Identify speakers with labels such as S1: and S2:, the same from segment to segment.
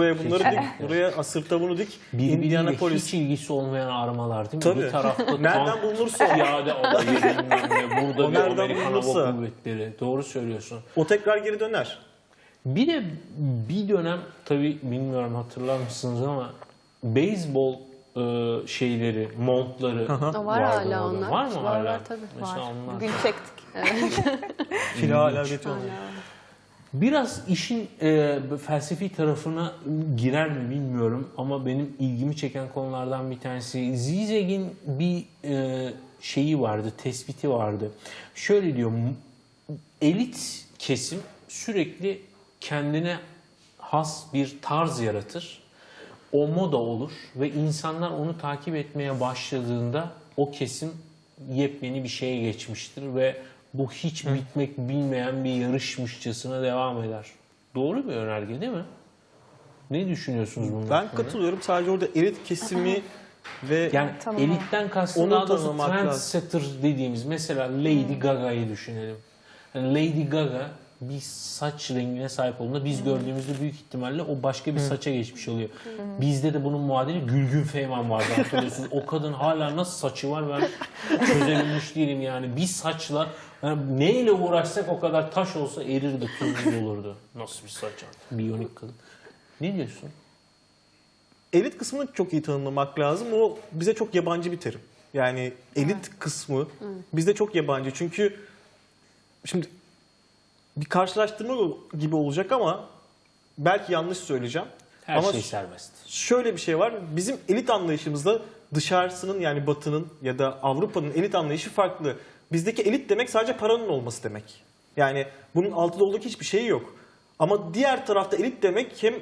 S1: Buraya bunları dik, buraya asırta bunu dik.
S2: Birbiriyle
S1: Indianapolis.
S2: hiç ilgisi olmayan armalar değil mi?
S1: Tabii.
S2: Bir tarafta
S1: Nereden
S2: tank,
S1: bulunursa.
S2: piyade alayı bilmem ne, burada
S1: O
S2: bir
S1: nereden
S2: Amerikan Hava. Kuvvetleri. Doğru söylüyorsun.
S1: O tekrar geri döner.
S2: Bir de bir dönem tabii bilmiyorum hatırlar mısınız ama beyzbol e, şeyleri, montları.
S3: O var
S2: vardı
S3: hala
S2: orada.
S3: onlar.
S2: Var mı
S3: Var,
S2: hala?
S3: var tabii.
S2: Mesela
S3: Var.
S2: onlar.
S3: Bugün çektik. Evet.
S1: Fil hala üretiyor.
S3: Hala.
S2: Biraz işin e, felsefi tarafına girer mi bilmiyorum ama benim ilgimi çeken konulardan bir tanesi Zizek'in bir e, şeyi vardı, tespiti vardı. Şöyle diyor, elit kesim sürekli kendine has bir tarz yaratır. O moda olur ve insanlar onu takip etmeye başladığında o kesim yepyeni bir şeye geçmiştir ve bu hiç bitmek bilmeyen bir yarışmışçasına devam eder. Doğru bir önerge değil mi? Ne düşünüyorsunuz bunun
S1: Ben
S2: hakkında?
S1: katılıyorum. Sadece orada elit kesimi ve
S2: Yani
S3: Tamam.
S2: elitten kastım
S1: Onu
S2: daha doğrusu trendsetter dediğimiz mesela Lady Gaga'yı düşünelim. Yani Lady Gaga bir saç rengine sahip olduğunda biz gördüğümüzde büyük ihtimalle o başka bir saça geçmiş oluyor. Bizde de bunun muadili Gülgün Feyman vardı hatırlıyorsunuz. o kadın hala nasıl saçı var ben çözebilmiş değilim yani. Bir saçla yani neyle uğraşsak o kadar taş olsa erirdi, tuzsuz olurdu. Nasıl bir saç artık? Biyonik kadın. Ne diyorsun?
S1: elit kısmını çok iyi tanımlamak lazım. O bize çok yabancı bir terim. Yani elit kısmı bizde çok yabancı. Çünkü şimdi bir karşılaştırma gibi olacak ama belki yanlış söyleyeceğim.
S2: Her
S1: ama
S2: şey serbest.
S1: şöyle bir şey var. Bizim elit anlayışımızda dışarısının yani batının ya da Avrupa'nın elit anlayışı farklı. Bizdeki elit demek sadece paranın olması demek. Yani bunun altı doluluk hiçbir şeyi yok. Ama diğer tarafta elit demek hem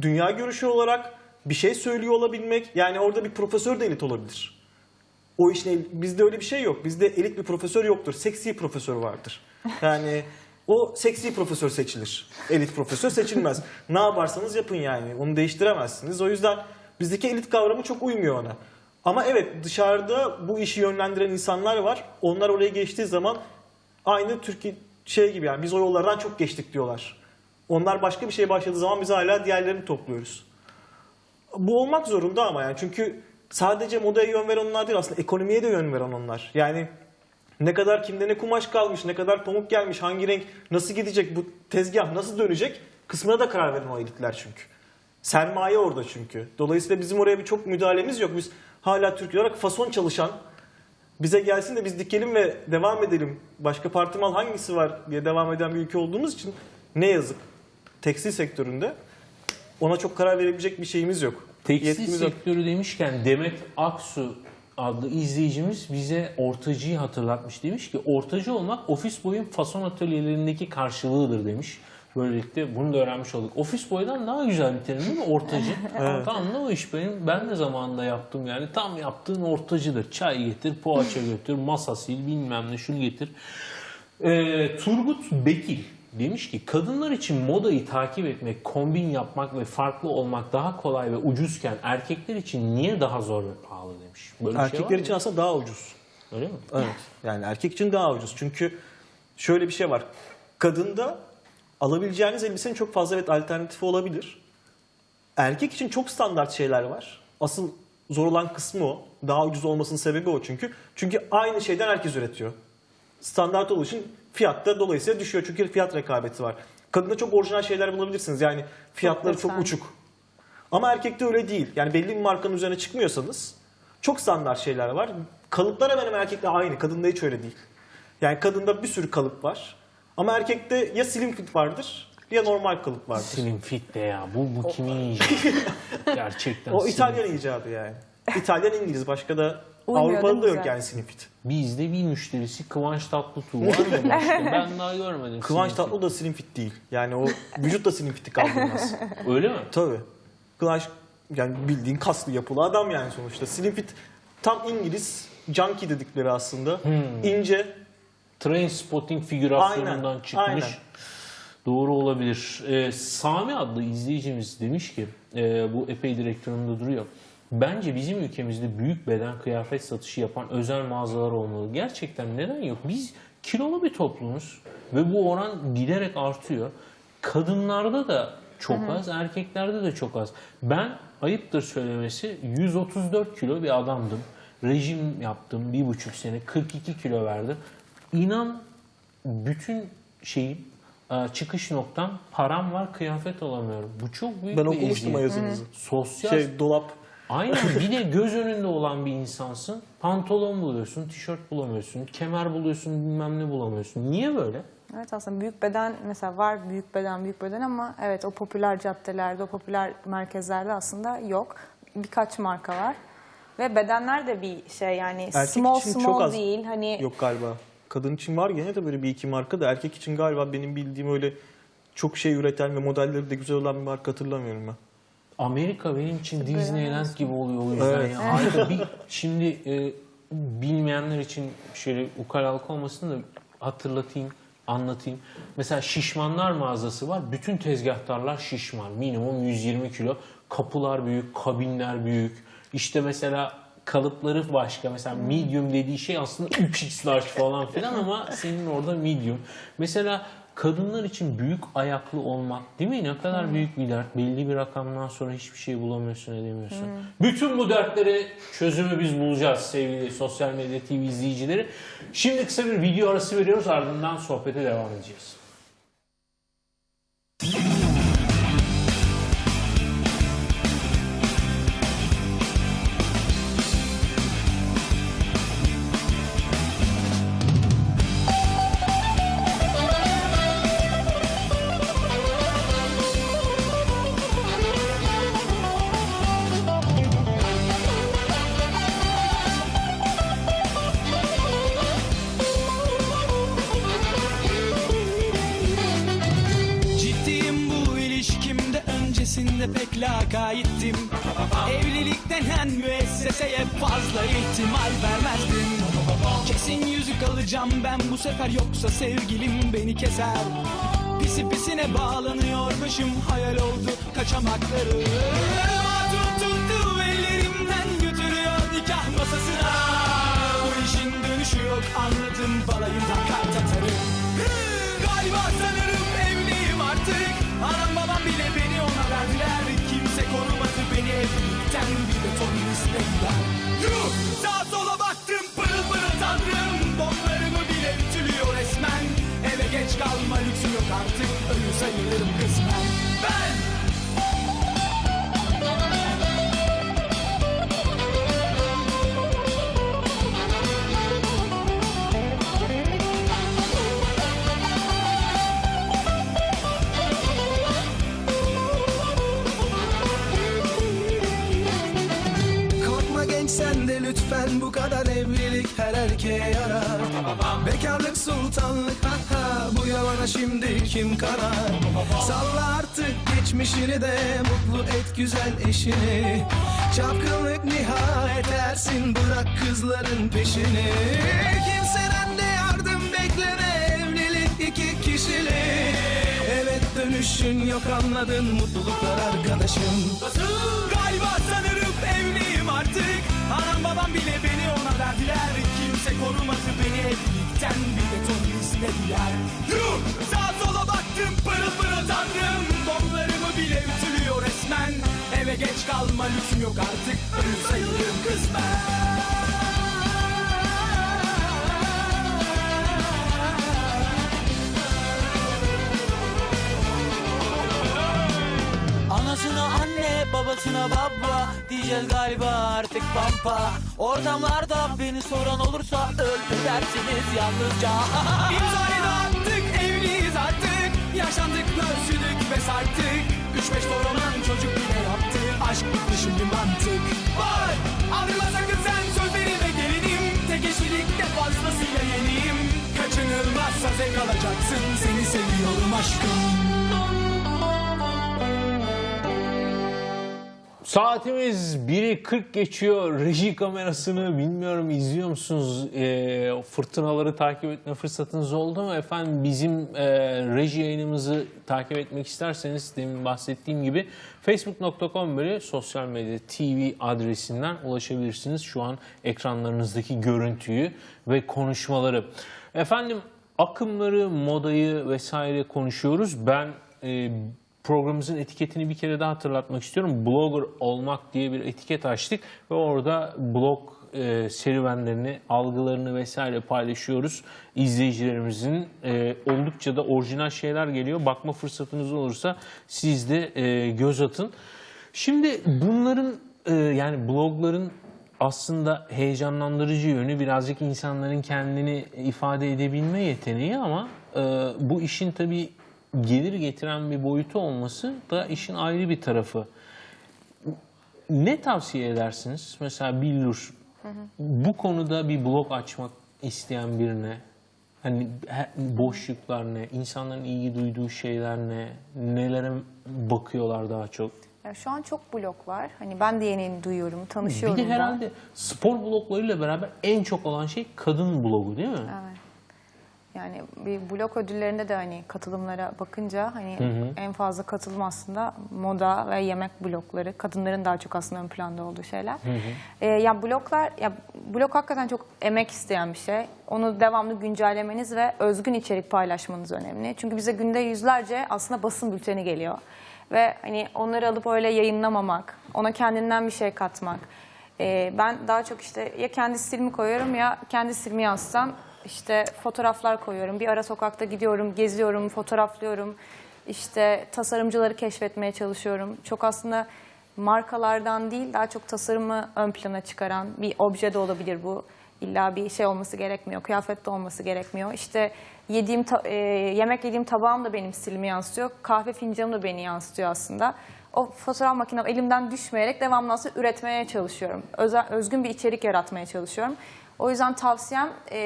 S1: dünya görüşü olarak bir şey söylüyor olabilmek. Yani orada bir profesör de elit olabilir. O işin bizde öyle bir şey yok. Bizde elit bir profesör yoktur. Seksi profesör vardır. Yani o seksi profesör seçilir. Elit profesör seçilmez. ne yaparsanız yapın yani. Onu değiştiremezsiniz. O yüzden bizdeki elit kavramı çok uymuyor ona. Ama evet dışarıda bu işi yönlendiren insanlar var. Onlar oraya geçtiği zaman aynı Türkiye şey gibi yani biz o yollardan çok geçtik diyorlar. Onlar başka bir şeye başladığı zaman biz hala diğerlerini topluyoruz. Bu olmak zorunda ama yani çünkü sadece modaya yön veren onlar değil aslında ekonomiye de yön veren onlar. Yani ne kadar kimde ne kumaş kalmış, ne kadar pamuk gelmiş, hangi renk nasıl gidecek, bu tezgah nasıl dönecek kısmına da karar veren o elitler çünkü. Sermaye orada çünkü. Dolayısıyla bizim oraya bir çok müdahalemiz yok. Biz hala Türkiye olarak fason çalışan, bize gelsin de biz dikelim ve devam edelim. Başka parti mal hangisi var diye devam eden bir ülke olduğumuz için ne yazık tekstil sektöründe ona çok karar verebilecek bir şeyimiz yok.
S2: Tekstil
S1: Yetkimiz yok.
S2: sektörü demişken Demet Aksu adlı izleyicimiz bize ortacıyı hatırlatmış. Demiş ki ortacı olmak ofis boyun fason atölyelerindeki karşılığıdır demiş. Böylelikle bunu da öğrenmiş olduk. Ofis boydan daha güzel bir terim değil mi? Ortacı. Tam da o iş benim. Ben de zamanında yaptım yani. Tam yaptığın ortacıdır. Çay getir, poğaça götür, masa sil, bilmem ne şunu getir. Ee, Turgut Bekil demiş ki kadınlar için modayı takip etmek, kombin yapmak ve farklı olmak daha kolay ve ucuzken erkekler için niye daha zor ve pahalı demiş. Böyle şey
S1: Erkekler
S2: mı?
S1: için aslında daha ucuz.
S2: Öyle mi?
S1: Evet. Yani erkek için daha ucuz. Çünkü şöyle bir şey var. Kadında alabileceğiniz elbisenin çok fazla evet alternatifi olabilir. Erkek için çok standart şeyler var. Asıl zor olan kısmı o. Daha ucuz olmasının sebebi o çünkü. Çünkü aynı şeyden herkes üretiyor. Standart olduğu için fiyat da dolayısıyla düşüyor. Çünkü fiyat rekabeti var. Kadında çok orijinal şeyler bulabilirsiniz. Yani fiyatları çok,
S3: desen.
S1: uçuk. Ama erkekte öyle değil. Yani belli bir markanın üzerine çıkmıyorsanız çok standart şeyler var. Kalıplar hemen hemen erkekle aynı. Kadında hiç öyle değil. Yani kadında bir sürü kalıp var. Ama erkekte ya slim fit vardır ya normal kalıp vardır.
S2: Slim fit de ya. Bu, bu kimin icadı? Gerçekten
S1: O İtalyan icadı yani. İtalyan İngiliz başka da
S3: Uymuyor
S1: Avrupa'da da yok yani slim fit.
S2: Bizde bir müşterisi Kıvanç Tatlıtuğ var mı başka? Ben daha görmedim.
S1: Kıvanç Tatlı da slim fit değil. Yani o vücut da slim fit'i kaldırmaz.
S2: Öyle mi?
S1: Tabii. Kıvanç yani bildiğin kaslı yapılı adam yani sonuçta. Slim fit tam İngiliz junkie dedikleri aslında.
S2: Hmm.
S1: İnce,
S2: Train spotting figürasyonundan
S1: Aynen,
S2: çıkmış.
S1: aynen.
S2: Doğru olabilir. Ee, Sami adlı izleyicimiz demiş ki, e, bu epey direktörümde duruyor. Bence bizim ülkemizde büyük beden kıyafet satışı yapan özel mağazalar olmalı. Gerçekten neden yok? Biz kilolu bir toplumuz ve bu oran giderek artıyor. Kadınlarda da çok az, erkeklerde de çok az. Ben ayıptır söylemesi 134 kilo bir adamdım. Rejim yaptım bir buçuk sene 42 kilo verdim. İnan bütün şeyim e, çıkış noktam param var kıyafet alamıyorum. Bu çok büyük
S1: Ben
S2: bir
S1: okumuştum o
S2: eziyet.
S1: yazınızı.
S2: Sosyal
S1: Şey dolap.
S2: Aynen bir de göz önünde olan bir insansın. Pantolon buluyorsun, tişört bulamıyorsun, kemer buluyorsun, bilmem ne bulamıyorsun. Niye böyle?
S3: Evet aslında büyük beden mesela var büyük beden büyük beden ama evet o popüler caddelerde o popüler merkezlerde aslında yok. Birkaç marka var. Ve bedenler de bir şey yani
S1: Erkek
S3: small
S1: için
S3: small
S1: çok az.
S3: değil hani
S1: Yok galiba. Kadın için var gene de böyle bir iki marka da erkek için galiba benim bildiğim öyle çok şey üreten ve modelleri de güzel olan bir marka hatırlamıyorum ben.
S2: Amerika benim için Disneyland gibi oluyor o yüzden
S1: Evet.
S2: ya. Harika bir şimdi e, bilmeyenler için şöyle ukalalık olmasın da hatırlatayım, anlatayım. Mesela şişmanlar mağazası var. Bütün tezgahtarlar şişman. Minimum 120 kilo. Kapılar büyük, kabinler büyük. İşte mesela kalıpları başka. Mesela medium dediği şey aslında 3x large falan filan ama senin orada medium. Mesela kadınlar için büyük ayaklı olmak değil mi? Ne kadar büyük bir dert. Belli bir rakamdan sonra hiçbir şey bulamıyorsun edemiyorsun. Bütün bu dertlere çözümü biz bulacağız sevgili sosyal medya TV izleyicileri. Şimdi kısa bir video arası veriyoruz ardından sohbete devam edeceğiz.
S4: Öncesinde pek lakayttim Evlilik denen müesseseye fazla ihtimal vermezdim. Kesin yüzük alacağım ben bu sefer yoksa sevgilim beni keser. Pisi pisine bağlanıyor başım hayal oldu kaçamakları. Tuttu ellerimden götürüyor nikah masasına. Bu işin dönüşü yok anladım balayım takar tatarım Galiba sanırım evliyim artık. Anam babam bile beni ona verdiler evlilikten Bir de torun istediler Yuh! Sağa sola baktım pırıl pırıl tanrım. Bomlarımı bile ütülüyor resmen. Eve geç kalma lüksüm yok artık. Ölü sayılırım kısmen
S5: şimdi kim karar? Salla artık geçmişini de mutlu et güzel eşini. Çapkınlık nihayet ersin bırak kızların peşini. Kimseden de yardım bekleme evlilik iki kişilik Evet dönüşün yok anladın mutluluklar arkadaşım.
S4: Galiba sanırım evliyim artık. Anam babam bile beni ona verdiler. Kimse korumadı beni evlilikten Bir de torun istediler Yuh! Sağa sola baktım pırıl pırıl tanrım. Bomlarımı bile ütülüyor resmen. Eve geç kalma lüksüm yok artık. Ölü sayılırım kısmen
S6: Anasına anne, babasına baba Diyeceğiz galiba artık pampa. Ortamlarda beni soran olursa Öldü dersiniz yalnızca.
S4: İmzayı da attık evliyiz artık. Yaşandık pörsüdük ve sarktık. Üç beş toraman çocuk bile yaptık Aşk bitti şimdi mantık. Var aldırma sakın sen sözlerime gelinim. Tek eşlilikte fazlasıyla yeniyim. Kaçınılmazsa zevk alacaksın. Seni seviyorum aşkım
S2: Saatimiz 1'i 40 geçiyor. Reji kamerasını bilmiyorum izliyor musunuz? Ee, fırtınaları takip etme fırsatınız oldu mu? Efendim bizim e, reji yayınımızı takip etmek isterseniz demin bahsettiğim gibi facebook.com böyle sosyal medya TV adresinden ulaşabilirsiniz. Şu an ekranlarınızdaki görüntüyü ve konuşmaları. Efendim akımları, modayı vesaire konuşuyoruz. Ben e, programımızın etiketini bir kere daha hatırlatmak istiyorum. Blogger olmak diye bir etiket açtık ve orada blog e, serüvenlerini, algılarını vesaire paylaşıyoruz. İzleyicilerimizin e, oldukça da orijinal şeyler geliyor. Bakma fırsatınız olursa siz de e, göz atın. Şimdi bunların yani blogların aslında heyecanlandırıcı yönü birazcık insanların kendini ifade edebilme yeteneği ama bu işin tabii gelir getiren bir boyutu olması da işin ayrı bir tarafı. Ne tavsiye edersiniz? Mesela Billur bu konuda bir blog açmak isteyen birine hani boşluklar ne, insanların ilgi duyduğu şeyler ne, nelere bakıyorlar daha çok?
S3: Ya şu an çok blok var. Hani ben de yeni yeni duyuyorum,
S2: Bir
S3: tanışıyorum
S2: de
S3: da.
S2: herhalde spor bloglarıyla beraber en çok olan şey kadın blogu değil mi?
S3: Evet. Yani bir blok ödüllerinde de hani katılımlara bakınca hani en fazla katılım aslında moda ve yemek blokları. Kadınların daha çok aslında ön planda olduğu şeyler. Ee, ya bloklar ya blok hakikaten çok emek isteyen bir şey. Onu devamlı güncellemeniz ve özgün içerik paylaşmanız önemli. Çünkü bize günde yüzlerce aslında basın bülteni geliyor. Ve hani onları alıp öyle yayınlamamak, ona kendinden bir şey katmak. Ee, ben daha çok işte ya kendi stilimi koyuyorum ya kendi stilimi yansıtan işte fotoğraflar koyuyorum. Bir ara sokakta gidiyorum, geziyorum, fotoğraflıyorum. İşte tasarımcıları keşfetmeye çalışıyorum. Çok aslında markalardan değil, daha çok tasarımı ön plana çıkaran bir obje de olabilir bu. İlla bir şey olması gerekmiyor, kıyafet de olması gerekmiyor. İşte yediğim e, yemek yediğim tabağım da benim stilimi yansıtıyor. Kahve fincanım da beni yansıtıyor aslında. O fotoğraf makinem elimden düşmeyerek devamlı aslında üretmeye çalışıyorum. Özel, özgün bir içerik yaratmaya çalışıyorum. O yüzden tavsiyem e,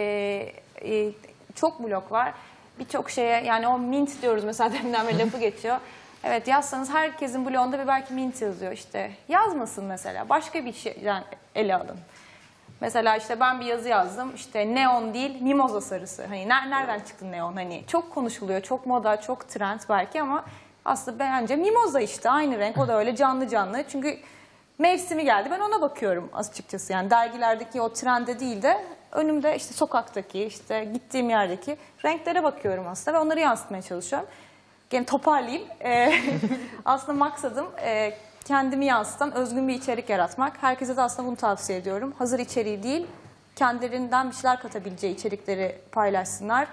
S3: e, çok blok var. Birçok şeye yani o mint diyoruz mesela deminden beri lafı geçiyor. Evet yazsanız herkesin blogunda bir belki mint yazıyor işte. Yazmasın mesela. Başka bir şeyden ele alın. Mesela işte ben bir yazı yazdım. İşte neon değil, mimoza sarısı. Hani ner- nereden çıktı neon? Hani çok konuşuluyor, çok moda, çok trend belki ama aslında bence mimoza işte aynı renk. O da öyle canlı canlı. Çünkü mevsimi geldi. Ben ona bakıyorum açıkçası. Yani dergilerdeki o trende değil de önümde işte sokaktaki, işte gittiğim yerdeki renklere bakıyorum aslında ve onları yansıtmaya çalışıyorum. Gene toparlayayım. Ee, aslında maksadım e, kendimi yansıtan özgün bir içerik yaratmak. Herkese de aslında bunu tavsiye ediyorum. Hazır içeriği değil, kendilerinden bir şeyler katabileceği içerikleri paylaşsınlar.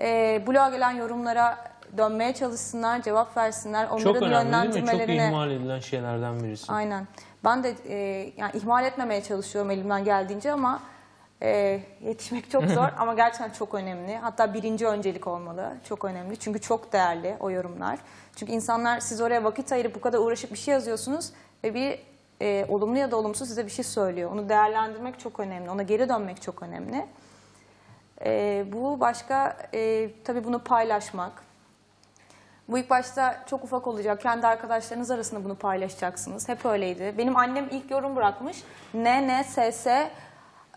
S3: Ee, bloğa gelen yorumlara dönmeye çalışsınlar, cevap versinler. Onların
S2: Çok önemli değil mi? Çok ihmal edilen şeylerden birisi.
S3: Aynen. Ben de e, yani ihmal etmemeye çalışıyorum elimden geldiğince ama e, yetişmek çok zor ama gerçekten çok önemli. Hatta birinci öncelik olmalı. Çok önemli. Çünkü çok değerli o yorumlar. Çünkü insanlar siz oraya vakit ayırıp bu kadar uğraşıp bir şey yazıyorsunuz ve bir e, olumlu ya da olumsuz size bir şey söylüyor. Onu değerlendirmek çok önemli. Ona geri dönmek çok önemli. E, bu başka e, tabii bunu paylaşmak. Bu ilk başta çok ufak olacak. Kendi arkadaşlarınız arasında bunu paylaşacaksınız. Hep öyleydi. Benim annem ilk yorum bırakmış. Ne ne s s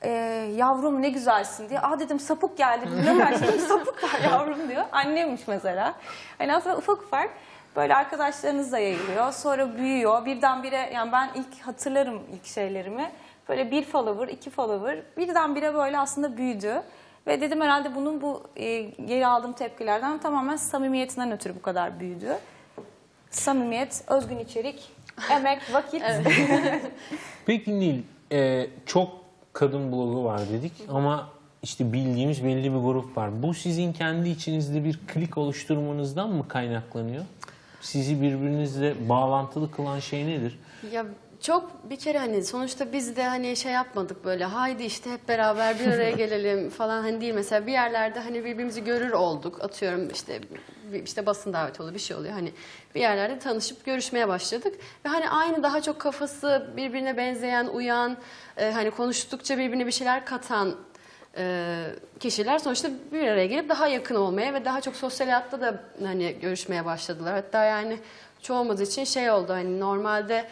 S3: e, yavrum ne güzelsin diye. Aa dedim sapık geldi. Ne başladım sapık var yavrum diyor. Annemmiş mesela. Hani aslında ufak ufak böyle arkadaşlarınızla yayılıyor. Sonra büyüyor. Birdenbire yani ben ilk hatırlarım ilk şeylerimi. Böyle bir follower, iki follower birdenbire böyle aslında büyüdü. Ve dedim herhalde bunun bu e, geri aldığım tepkilerden tamamen samimiyetinden ötürü bu kadar büyüdü. Samimiyet, özgün içerik, emek, vakit.
S2: Peki Nil, e, çok kadın blogu var dedik ama işte bildiğimiz belli bir grup var. Bu sizin kendi içinizde bir klik oluşturmanızdan mı kaynaklanıyor? Sizi birbirinizle bağlantılı kılan şey nedir?
S7: Ya çok bir kere hani sonuçta biz de hani şey yapmadık böyle haydi işte hep beraber bir araya gelelim falan hani değil. Mesela bir yerlerde hani birbirimizi görür olduk. Atıyorum işte işte basın daveti oluyor bir şey oluyor. Hani bir yerlerde tanışıp görüşmeye başladık. Ve hani aynı daha çok kafası birbirine benzeyen uyan e, hani konuştukça birbirine bir şeyler katan e, kişiler sonuçta bir araya gelip daha yakın olmaya ve daha çok sosyal hayatta da hani görüşmeye başladılar. Hatta yani çoğumuz için şey oldu hani normalde